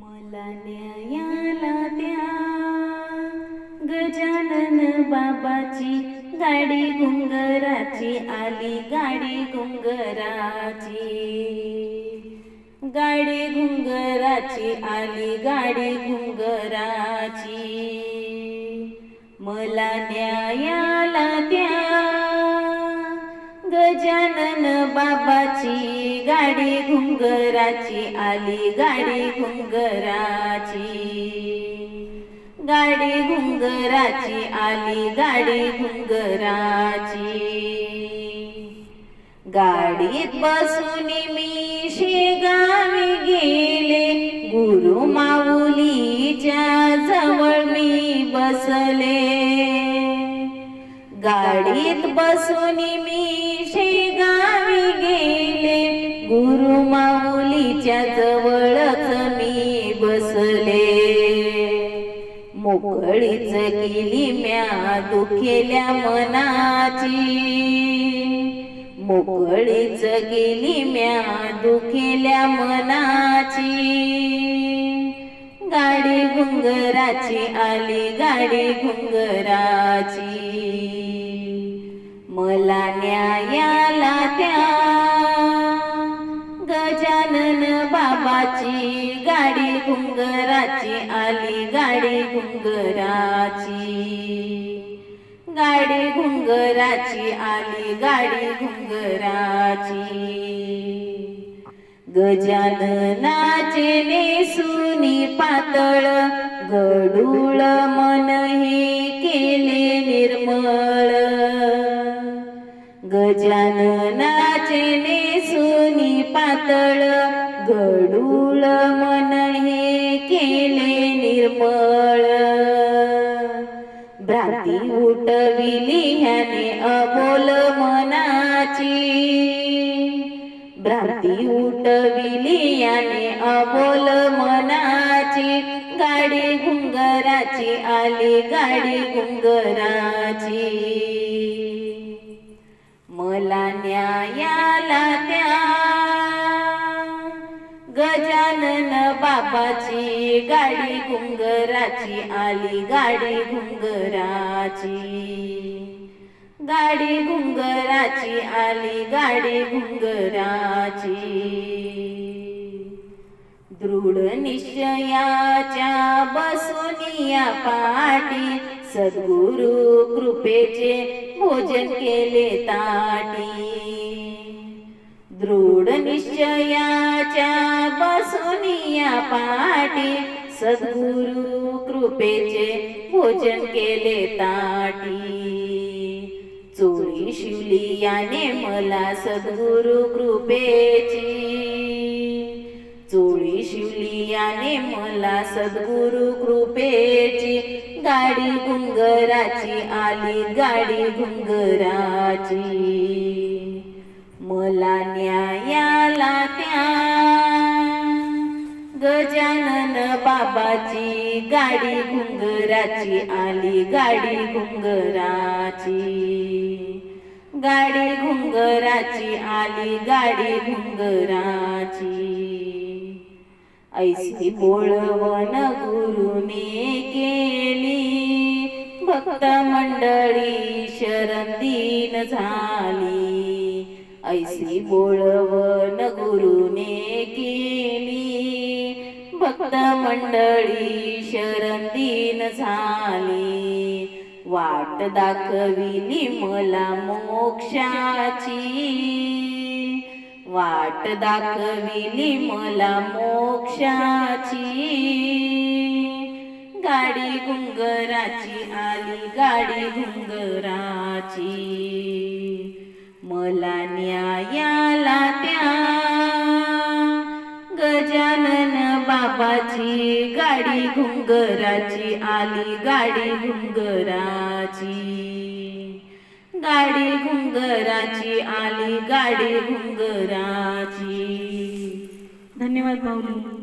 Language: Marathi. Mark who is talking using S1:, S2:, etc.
S1: मला न्यायाला त्या गजानन बाबाची गाडी घुंगराची आली गाडी घुंगराची. गाडी घुंगराची आली गाडी घुंगराची. मला न्याया गजानन बाबाची गाडी घुंगराची आली गाडी घुंगराची. गाडी घुंगराची आली गाडी घुंगराची. गाडीत बसून मी शेगावी गेले गुरु माऊलीच्या जवळ मी बसले. गाडीत बसून मी मोकळीच केली म्या दुखेल्या मनाची. मोकळीच गेली म्या दुखेल्या मनाची. गाडी घुंगराची आली गाडी घुंगराची. मला न्यायाला त्या बाबाची गाडी घुंगराची आली गाडी घुंगराची. गाडी घुंगराची आली गाडी घुंगराची. गजाननाचे नेसुनी पातळ गडूळ मन हे केले निर्मळ. गजाननाचे नेसुनी पातळ गडूळ मन हे केले निर्मळ. भ्रांती उठविली ह्याने अबोल मनाची. भ्रांती उठविली याने अबोल मनाची. गाडी घुंगराची आली गाडी घुंगराची. बाबाची गाडी घुंगराची आली गाडी घुंगराची. गाडी घुंगराची आली गाडी घुंगराची. दृढ निश्चयाच्या बसुनिया पाठी सद्गुरु कृपेचे भोजन केले ताटी. दृढ निश्चयाच्या बसुनिया पाटी सद्गुरु कृपेचे भोजन केले ताटी. चोळी शिवली याने मला सद्गुरु कृपेची. चोळी शिवली याने मला सद्गुरु कृपेची. गाडी घुंगराची आली गाडी घुंगराची. मला न्यायाला त्या गजानन बाबाची गाडी घुंगराची आली गाडी घुंगराची. गाडी घुंगराची आली गाडी घुंगराची. ऐसी बोळवण गुरुने केली भक्त मंडळी शरण दीन झाली. ऐसी बोळवण गुरुने केली. भक्त मंडळी शरण दीन झाली. वाट दाखविली मला मोक्षाची. वाट दाखविली मला मोक्षाची. गाडी घुंगराची आली गाडी घुंगराची. मला न्यायाला त्या गजानन बाबाची गाडी घुंगराची आली गाडी घुंगराची. गाडी घुंगराची आली गाडी घुंगराची. धन्यवाद माऊली